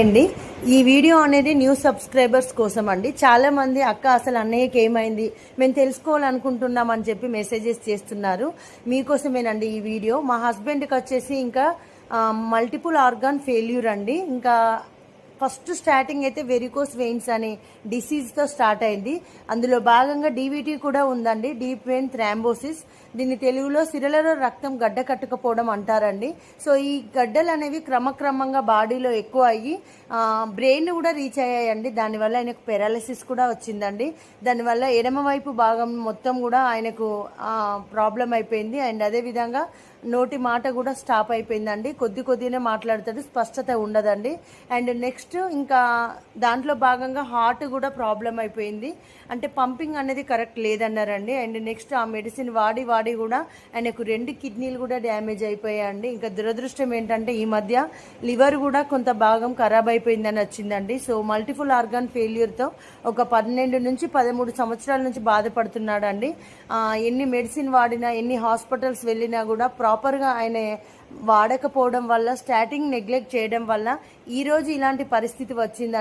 అండి. ఈ వీడియో అనేది న్యూ సబ్స్క్రైబర్స్ కోసం అండి. చాలామంది అక్క అసలు అన్నయ్యకి ఏమైంది? మేము తెలుసుకోవాలనుకుంటున్నాం అని చెప్పి మెసేజెస్ చేస్తున్నారు. మీకోసమేనండి ఈ వీడియో. మా హస్బెండ్కి వచ్చేసి ఇంకా మల్టిపుల్ ఆర్గాన్ ఫెయిల్యూర్ అండి. ఇంకా ఫస్ట్ స్టార్టింగ్ అయితే వెరికోస్ వెయిన్స్ అనే డిసీజ్తో స్టార్ట్ అయింది. అందులో భాగంగా డీవీటీ కూడా ఉందండి డీప్ వెయిన్ థ్రాంబోసిస్ దీన్ని తెలుగులో సిరలలో రక్తం గడ్డ కట్టుకపోవడం అంటారండి. సో ఈ గడ్డలు అనేవి క్రమక్రమంగా బాడీలో ఎక్కువ అయ్యి బ్రెయిన్ కూడా రీచ్ అయ్యాయండి. దానివల్ల ఆయనకు పెరాలసిస్ కూడా వచ్చిందండి. దానివల్ల ఎడమవైపు భాగం మొత్తం కూడా ఆయనకు ప్రాబ్లం అయిపోయింది. అండ్ అదేవిధంగా నోటి మాట కూడా స్టాప్ అయిపోయిందండి. కొద్ది కొద్దినే మాట్లాడతాడు స్పష్టత ఉండదండి. అండ్ నెక్స్ట్ ఇంకా దాంట్లో భాగంగా హార్ట్ కూడా ప్రాబ్లం అయిపోయింది. అంటే పంపింగ్ అనేది కరెక్ట్ లేదన్నారండి. అండ్ నెక్స్ట్ ఆ మెడిసిన్ వాడి వాడి కూడా ఆయనకు రెండు కిడ్నీలు కూడా డ్యామేజ్ అయిపోయాయండి. ఇంకా దురదృష్టం ఏంటంటే ఈ మధ్య లివర్ కూడా కొంత భాగం ఖరాబ్ అయిపోయిందని వచ్చిందండి. సో మల్టిపుల్ ఆర్గాన్ ఫెయిల్యూర్తో ఒక పన్నెండు నుంచి పదమూడు సంవత్సరాల నుంచి బాధపడుతున్నాడండి. ఎన్ని మెడిసిన్ వాడినా ఎన్ని హాస్పిటల్స్ వెళ్ళినా కూడా ప్రాపర్గా ఆయన వాడకపోవడం వల్ల స్టార్టింగ్ నెగ్లెక్ట్ చేయడం వల్ల ఈరోజు ఇలాంటి పరిస్థితి వచ్చిందండి